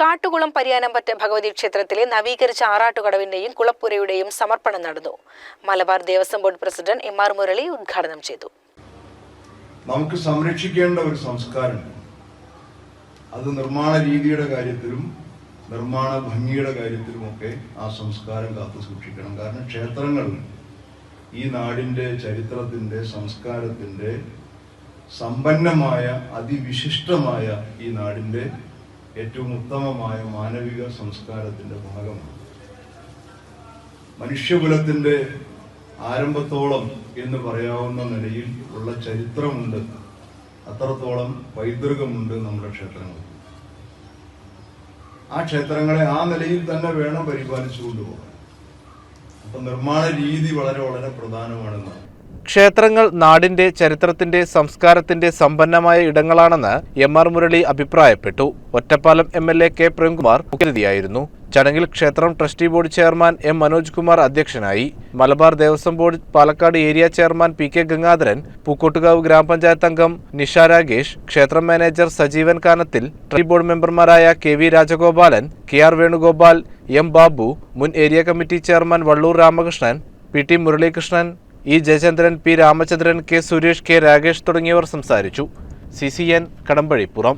കാട്ടുകുളം പരിയാനംപറ്റ ഭഗവതി ക്ഷേത്രത്തിലെ നവീകരിച്ച ആറാട്ടുകടവിന്റെയും കുളപ്പുരയുടെയും സമർപ്പണം നടന്നു. Malabar Devaswom board president M R Murali ഉദ്ഘാടനം ചെയ്തു. നമുക്ക് സംരക്ഷിക്കേണ്ട ഒരു സംസ്കാരമുണ്ട് അത് നിർമ്മാണ രീതിയുടെ കാര്യത്തിലും നിർമ്മാണ ഭംഗിയുടെ കാര്യത്തിലും ഒക്കെ ആ സംസ്കാരം കാത്തു സൂക്ഷിക്കണം. കാരണം ക്ഷേത്രങ്ങൾ ഈ നാടിന്റെ ചരിത്രത്തിന്റെ സംസ്കാരത്തിന്റെ സമ്പന്നമായ അതിവിശിഷ്ടമായ ഈ നാടിന്റെ ഏറ്റവും ഉത്തമമായ മാനവിക സംസ്കാരത്തിന്റെ ഭാഗമാണ്. മനുഷ്യകുലത്തിന്റെ ആരംഭത്തോളം എന്ന് പറയാവുന്ന നിലയിൽ ഉള്ള ചരിത്രമുണ്ട്. അത്രത്തോളം പൈതൃകമുണ്ട് നമ്മുടെ ക്ഷേത്രങ്ങൾ. ആ ക്ഷേത്രങ്ങളെ ആ നിലയിൽ തന്നെ വേണം പരിപാലിച്ചു കൊണ്ടുപോകാൻ അപ്പൊ നിർമ്മാണ രീതി വളരെ വളരെ പ്രധാനമാണെന്നാണ്. ക്ഷേത്രങ്ങൾ നാടിന്റെ ചരിത്രത്തിന്റെ സംസ്കാരത്തിന്റെ സമ്പന്നമായ ഇടങ്ങളാണെന്ന് എം ആർ മുരളി അഭിപ്രായപ്പെട്ടു. Ottapalam M L A K Premkumar മുഖ്യതിയായിരുന്നു ചടങ്ങിൽ ക്ഷേത്രം trustee board chairman M Manoj Kumar അധ്യക്ഷനായി. Malabar Devaswom board Palakkad area chairman P K Gangadharan Pookkottukavu ഗ്രാമപഞ്ചായത്ത് അംഗം നിഷ രാഗേഷ് ക്ഷേത്രം manager Sajeevan Kanathil trustee board മെമ്പർമാരായ K V Rajagopalan K R Venugopal M Babu മുൻ area committee chairman Valloor Ramakrishnan P T Muralikrishnan E Jayachandran P Ramachandran K Suresh K Rakesh തുടങ്ങിയവർ സംസാരിച്ചു. C C N Kadambazhipuram.